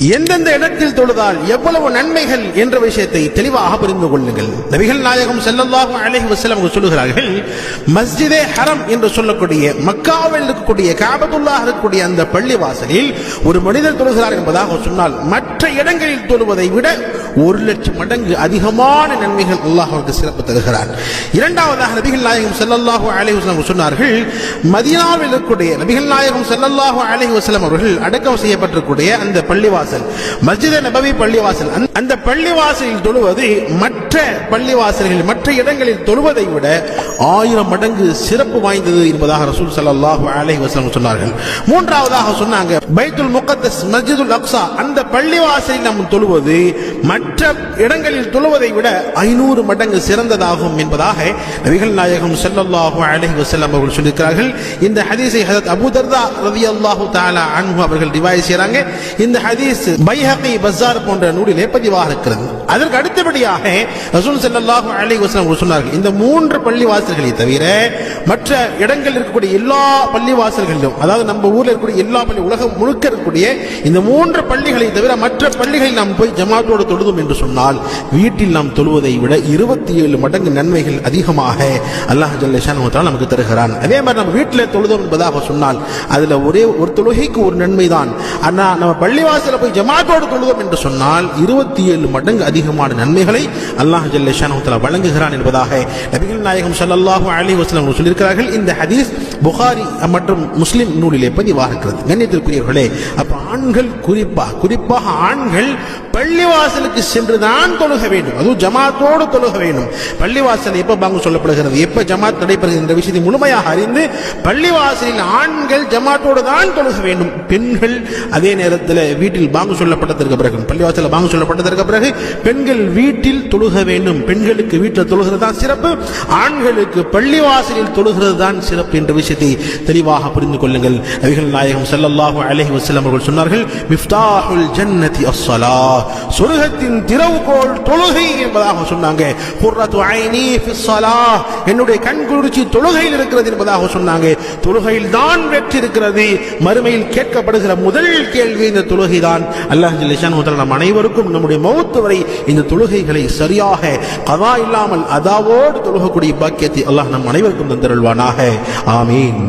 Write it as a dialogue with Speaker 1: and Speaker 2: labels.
Speaker 1: எந்தெந்த இடத்தில் தொழுதால் எவ்வளவு நன்மைகள் என்ற விஷயத்தை தெளிவாக புரிந்து கொள்ளுங்கள். நபிகள் நாயகம் ஸல்லல்லாஹு அலைஹி வஸல்லம் அவர்கள் சொல்லுகிறார்கள் மஸ்ஜிதே ஹரம் என்று சொல்லக்கூடிய மக்காவில் இருக்கக்கூடிய காபத்துள்ளாக இருக்கக்கூடிய அந்த பள்ளி வாசலில் ஒரு மனிதர் தொழுகிறார் என்பதாக சொன்னால் மற்ற இடங்களில் தொழுவதை விட ஒரு லட்சம் மடங்கு அதிகமான நன்மைகள் அல்லாஹ் அவருக்கு சிறப்பு தருகிறார். இரண்டாவதாக நபிகள் நாயகம் ஸல்லல்லாஹு அலைஹி வசலம் சொன்னார்கள் மதினாவில் இருக்கக்கூடிய நபிகள் நாயகம் ஸல்லல்லாஹு அலைஹி வசலம் அவர்கள் அடக்கம் செய்யப்பட்டிருக்கூடிய அந்த பள்ளிவாசல் பள்ளிவாசல் மஸ்ஜித நபவி பள்ளிவாசல். அந்த- பள்ளிவாசலில் தொழுவது மற்ற பள்ளிவாசல்களில் மற்ற இடங்களில் தொழுவதை விட ஆயிரம் மடங்கு சிறப்பு வாய்ந்தது என்பதாக ரசூல் சல்லாஹு அலஹி வசலம் சொன்னார்கள். மூன்றாவதாக சொன்னாங்க பைத்துல் முகத்தஸ் மஸ்ஜிதுல் அக்ஸா. அந்த பள்ளிவாசலில் நாம் தொழுவது மற்ற இடங்களில் தொழுவதை விட ஐநூறு மடங்கு சிறந்ததாகும் என்பதாக நபிகள் நாயகம் செல்லல்லாஹு அலஹி வஸல்லம் அவர்கள் சொல்லியிருக்கிறார்கள். இந்த ஹதீஸை ஹதரத் அபுதர்தா ரவி அல்லாஹு தாலா அன்பு அவர்கள் ரிவாய் செய்கிறாங்க. இந்த ஹதீஸ் பைஹகி பஸார் போன்ற நூலிலே பதிவாக இருக்கிறது. அதற்கு அடுத்தபடியாக ரசூல் செல்லல்லாஹு அலைஹி வஸல்லம் சொன்னார்கள் இந்த மூன்று பள்ளி வாசல்களை தவிர மற்ற இடங்களில் இருக்கக்கூடிய எல்லா பள்ளி வாசல்களிலும் அதாவது நம்ம ஊர்ல இருக்கக்கூடிய எல்லா பள்ளி உலகம் முழுக்க இருக்கக்கூடிய இந்த மூன்று பள்ளிகளை தவிர மற்ற பள்ளிகளில் நாம் போய் ஜமாத்தோடு தொழுதும் என்று சொன்னால் வீட்டில் நாம் தொழுவதை விட இருபத்தி ஏழு மடங்கு நன்மைகள் அதிகமாக அல்லாஹ் ஜல்லேஷான் நமக்கு தருகிறான். அதே மாதிரி நம்ம வீட்டில் தொழுதோம் என்பதாக சொன்னால் அதுல ஒரே ஒரு தொழுகைக்கு ஒரு நன்மை தான் ஆனா நம்ம பள்ளிவாசல போய் ஜமாத்தோடு தொழுதோம் என்று சொன்னால் இருபத்தி ஏழு மடங்கு அதிகமான நன்மைகளை அல்லாஹ் ஜல்லேஷான் வழங்குகிறான் என்பதாக நபிகள் நாயகம் சல்லாஹு அலி வஸ்லம் சொல்லியிருக்கிறார்கள். இந்த ஹதீஸ் புகாரி மற்றும் முஸ்லிம் நூலிலே பதிவாக இருக்கிறது கண்ணியத்திற்குரியவர்களே அப்ப ஆண்கள் குறிப்பாக குறிப்பாக ஆண்கள் பள்ளிவாசலுக்கு சென்று தான் தொழுக வேண்டும். அதுவும் ஜமாத்தோடு தொழுக வேண்டும். பள்ளிவாசல் எப்ப பாங்கு சொல்லப்படுகிறது? எப்ப ஜமாத் நடைபெறுகிறது என்ற விஷயத்தை முழுமையாக அறிந்து பள்ளிவாசலில் ஆண்கள் ஜமாத்தோடு தான் தொழுக வேண்டும். பெண்கள் அதே நேரத்தில் வீட்டில் பாங்கு சொல்லப்பட்டதற்கு பிறகு பள்ளிவாசல பாங்கு சொல்லப்பட்டதற்கு பிறகு பெண்கள் வீட்டில் தொழுக வேண்டும். பெண்களுக்கு வீட்டில் தொழுகிறது தான் சிறப்பு. ஆண்களுக்கு பள்ளிவாசலில் தொழுகிறது தான் சிறப்பு என்ற விஷயத்தை தெளிவாக புரிந்து கொள்ளுங்கள். நபிகள் நாயகம் ஸல்லல்லாஹு அலஹி வஸல்லம் அவர்கள் சொன்னார்கள் மிஃப்தாஹுல் ஜன்னதி அஸ்ஸலா சொர்க்கத்தின் திறவுகோல் தொழுகை என்பதாக சொன்னாங்க. என்னுடைய கண் குளிர்ச்சி தொழுகையில் இருக்கிறது என்பதாக சொன்னாங்க. தொழுகையில் தான் வெற்றி இருக்கிறது. மறுமையில் கேட்கப்படுகிற முதல் கேள்வி இந்த தொழுகை தான் அல்லாஹ் ஜல்லிஷான் நம் அனைவருக்கும் நம்முடைய மௌத்து வரை இந்த தொழுகைகளை சரியாக கதா இல்லாமல் அதாவோடு தொழுகக்கூடிய பாக்கியத்தை அல்லாஹ் நம் அனைவருக்கும் தந்தருள்வானாக. ஆமீன்.